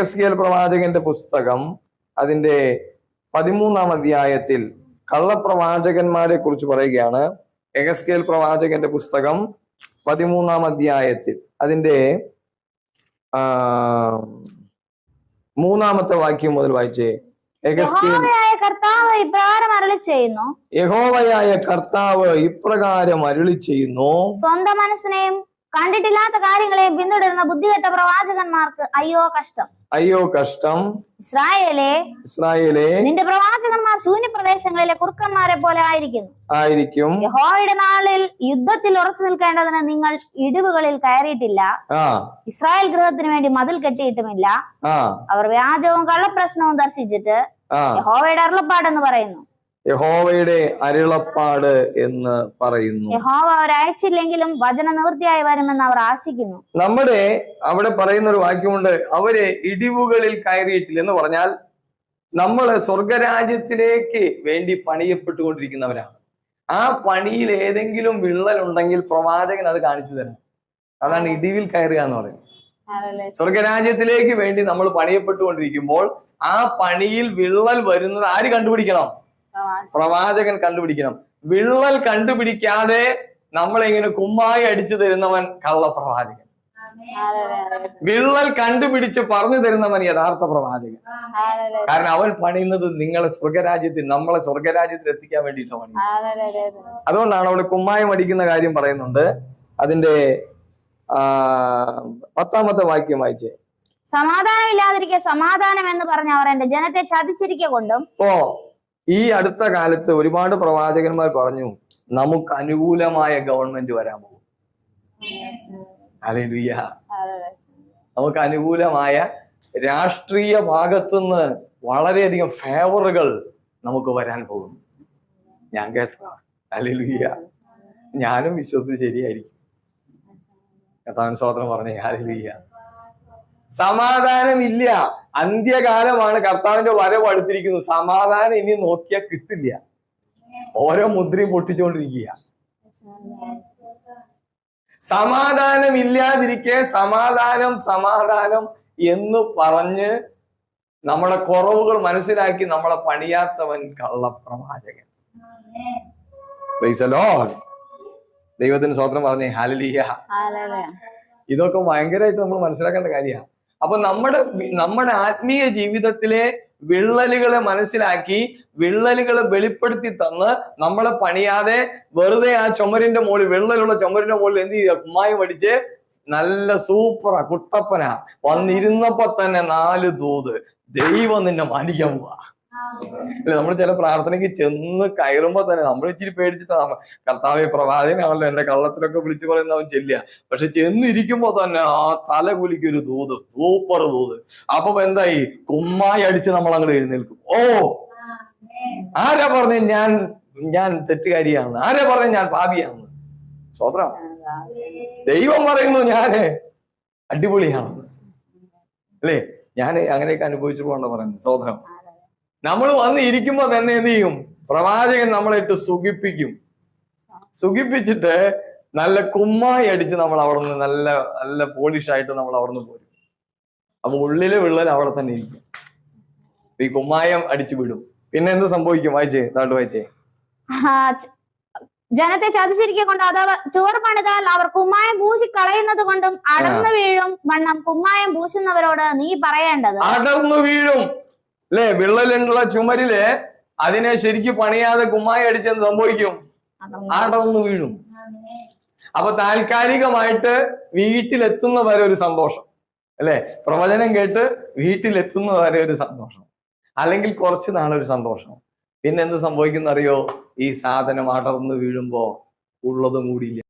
Ezekiel പ്രവാചകന്റെ പുസ്തകം അതിന്റെ പതിമൂന്നാം അധ്യായത്തിൽ കള്ളപ്രവാചകന്മാരെ കുറിച്ച് പറയുകയാണ്. എഗസ്കേൽ പ്രവാചകന്റെ പുസ്തകം പതിമൂന്നാം അധ്യായത്തിൽ അതിന്റെ മൂന്നാമത്തെ വാക്യം മുതൽ വായിച്ചേ. യഹോവയായ കർത്താവ് ഇപ്രകാരം അരുളി ചെയ്യുന്നു സ്വന്തം മനസ്സിനെയും കണ്ടിട്ടില്ലാത്ത കാര്യങ്ങളെ പിന്തുടരുന്ന ബുദ്ധികെട്ട പ്രവാചകന്മാർക്ക് അയ്യോ കഷ്ടം. അയ്യോ കഷ്ടം. ഇസ്രായേലെ ഇസ്രായേലെ. നിന്റെ പ്രവാചകന്മാർ ശൂന്യപ്രദേശങ്ങളിലെ കുറുക്കന്മാരെ പോലെ ആയിരിക്കുന്നു ആയിരിക്കും. യഹോവയുടെ നാളിൽ യുദ്ധത്തിൽ ഉറച്ചു നിൽക്കേണ്ടതിന് നിങ്ങൾ ഇടിവുകളിൽ കയറിയിട്ടില്ല. ഇസ്രായേൽ ഗൃഹത്തിന് വേണ്ടി മതിൽ കെട്ടിയിട്ടുമില്ല. അവർ വ്യാജവും കള്ളപ്രശ്നവും ദർശിച്ചിട്ട് യഹോവയുടെ അരുളപ്പാടെന്ന് പറയുന്നു. യഹോവയുടെ അരുളപ്പാട് എന്ന് പറയുന്നു. യഹോവ അവരയച്ചില്ലെങ്കിലും വചന നിവൃത്തിയായി വരുമെന്ന് അവർ ആശിക്കുന്നു. നമ്മുടെ അവിടെ പറയുന്ന ഒരു വാക്യമുണ്ട് അവർ ഇടിവുകളിൽ കയറിയിട്ടില്ല എന്ന് പറഞ്ഞാൽ നമ്മൾ സ്വർഗരാജ്യത്തിലേക്ക് വേണ്ടി പണിയപ്പെട്ടുകൊണ്ടിരിക്കുന്നവരാണ്. ആ പണിയിൽ ഏതെങ്കിലും വിള്ളൽ ഉണ്ടെങ്കിൽ പ്രവാചകൻ അത് കാണിച്ചു തരണം അതാണ് ഇടിവിൽ കയറുക എന്ന് പറയുന്നത്. സ്വർഗരാജ്യത്തിലേക്ക് വേണ്ടി നമ്മൾ പണിയപ്പെട്ടുകൊണ്ടിരിക്കുമ്പോൾ ആ പണിയിൽ വിള്ളൽ വരുന്നത് ആര് കണ്ടുപിടിക്കണം? പ്രവാചകൻ. കണ്ടുപിടിക്കണം. വിള്ളൽ കണ്ടുപിടിക്കാതെ നമ്മളെങ്ങനെ കുമ്മായി അടിച്ചു തരുന്നവൻ കള്ളപ്രവാചകൻ വിള്ളൽ കണ്ടുപിടിച്ച് പറഞ്ഞു തരുന്നവൻ യഥാർത്ഥ പ്രവാചകൻ. കാരണം അവൻ പണിയുന്നത് നിങ്ങളെ സ്വർഗരാജ്യത്തിൽ നമ്മളെ സ്വർഗരാജ്യത്തിൽ എത്തിക്കാൻ വേണ്ടിയിട്ടാണ് പണി അതുകൊണ്ടാണ് അവിടെ കുമ്മായം അടിക്കുന്ന കാര്യം പറയുന്നുണ്ട്. അതിന്റെ പത്താമത്തെ വാക്യം വായിച്ചേ. സമാധാനം ഇല്ലാതിരിക്കെ സമാധാനം എന്ന് പറഞ്ഞ അവർ എന്റെ ജനത്തെ ചതിച്ചിരിക്കൊണ്ടും ഓ ഈ അടുത്ത കാലത്ത് ഒരുപാട് പ്രവാചകന്മാർ പറഞ്ഞു നമുക്ക് അനുകൂലമായ ഗവൺമെന്റ് വരാൻ പോകും. അല്ലേലുയ്യ നമുക്ക് അനുകൂലമായ രാഷ്ട്രീയ ഭാഗത്തുനിന്ന് വളരെയധികം ഫേവറുകൾ നമുക്ക് വരാൻ പോകുന്നു. ഞാൻ കേട്ടതാണ് അലിലുയ്യ ഞാനും വിശ്വസിച്ച് ശരിയായിരിക്കും. കഥാൻ സ്വാതന്ത്ര്യം പറഞ്ഞേ. അല്ലേലുയ്യ സമാധാനമില്ല. അന്ത്യകാലമാണ് കർത്താവിന്റെ വരവ് അടുത്തിരിക്കുന്നത്. സമാധാനം ഇനി നോക്കിയാൽ കിട്ടില്ല. ഓരോ മുദ്രയും പൊട്ടിച്ചുകൊണ്ടിരിക്കുക സമാധാനം ഇല്ലാതിരിക്കെ സമാധാനം സമാധാനം എന്ന് പറഞ്ഞ് നമ്മളെ കുറവുകൾ മനസ്സിലാക്കി നമ്മളെ പണിയാത്തവൻ കള്ളപ്രവാചകൻ. ദൈവത്തിന് സ്വത്രം പറഞ്ഞേ. ഹാലലിയ ഇതൊക്കെ ഭയങ്കരമായിട്ട് നമ്മൾ മനസ്സിലാക്കേണ്ട കാര്യമാണ് അപ്പൊ നമ്മുടെ നമ്മുടെ ആത്മീയ ജീവിതത്തിലെ വിള്ളലുകളെ മനസ്സിലാക്കി വിള്ളലുകളെ വെളിപ്പെടുത്തി തന്ന് നമ്മളെ പണിയാതെ വെറുതെ ആ ചുമരിന്റെ മുകളിൽ വിള്ളലുള്ള ചുമരിന്റെ മുകളിൽ എന്ത് ചെയ്യുക? കുമ്മായി പഠിച്ച് നല്ല സൂപ്പറാ കുട്ടപ്പന. വന്നിരുന്നപ്പോ തന്നെ നാല് ദൂത്. ദൈവം നിന്നെ മാനിക്കാൻ പോവാ. അല്ലെ നമ്മൾ ചില പ്രാർത്ഥനയ്ക്ക് ചെന്ന് കയറുമ്പോ തന്നെ നമ്മൾ ഇച്ചിരി പേടിച്ചിട്ടാ കർത്താവ് പ്രവാചകനാണല്ലോ എന്റെ കള്ളത്തിലൊക്കെ വിളിച്ചു പറയുന്നവൻ ചെല്ലുക. പക്ഷെ ചെന്നിരിക്കുമ്പോ തന്നെ ആ തല കുലിക്ക് ഒരു ദൂത് സൂപ്പർ ദൂത്. അപ്പൊ എന്തായി? കുമ്മായി അടിച്ച് നമ്മൾ അങ്ങോട്ട് എഴുന്നേൽക്കും. ഓ! ആരാ പറഞ്ഞ ഞാൻ ഞാൻ തെറ്റുകാരിയാണ്? ആരാ പറഞ്ഞ ഞാൻ പാപിയാണ്? സ്വത്ര ദൈവം പറയുന്നു ഞാൻ അടിപൊളിയാണ്. അല്ലേ? ഞാൻ അങ്ങനെയൊക്കെ അനുഭവിച്ചു പോകണ്ട പറയുന്നത്. സ്വതന്ത്രം. നമ്മൾ വന്ന് ഇരിക്കുമ്പോ തന്നെ എന്ത് ചെയ്യും? പ്രവാചകൻ നമ്മളെ ഇട്ട് സുഖിപ്പിക്കും. സുഖിപ്പിച്ചിട്ട് നല്ല കുമ്മായി അടിച്ച് നമ്മൾ അവിടെ നിന്ന് നല്ല നല്ല പോളിഷ് ആയിട്ട് നമ്മൾ അവിടെ നിന്ന് പോരും. അപ്പൊ ഉള്ളിലെ വിള്ളൽ അവിടെ തന്നെ ഇരിക്കും. ഈ കുമ്മായം അടിച്ചു വിടും. പിന്നെ എന്ത് സംഭവിക്കും? വായിച്ചേ താട്ട് വായിച്ചേ. ജനത്തെ ചതിച്ചിരിക്കെ കൊണ്ട് അഥവാ ചോറ് പണിതാൽ അവർ കുമ്മായം പൂശി കളയുന്നത് കൊണ്ടും അടർന്നു വീഴും വണ്ണം കുമ്മായം പൂശുന്നവരോട് നീ പറയേണ്ടത് അടർന്നു വീഴും. അല്ലേ വിള്ളലുള്ള ചുമരിൽ അതിനെ ശരിക്ക് പണിയാതെ കുമ്മായി അടിച്ചെന്ന് സംഭവിക്കും. ആടൊന്ന് വീഴും. അപ്പൊ താൽക്കാലികമായിട്ട് വീട്ടിലെത്തുന്ന വരെ ഒരു സന്തോഷം. അല്ലെ? പ്രവചനം കേട്ട് വീട്ടിലെത്തുന്ന വരെ ഒരു സന്തോഷം. അല്ലെങ്കിൽ കുറച്ച് നാളൊരു സന്തോഷം. പിന്നെ എന്ത് സംഭവിക്കുന്ന അറിയോ ഈ സാധനം അടർന്നു വീഴുമ്പോ ഉള്ളതും കൂടിയില്ല.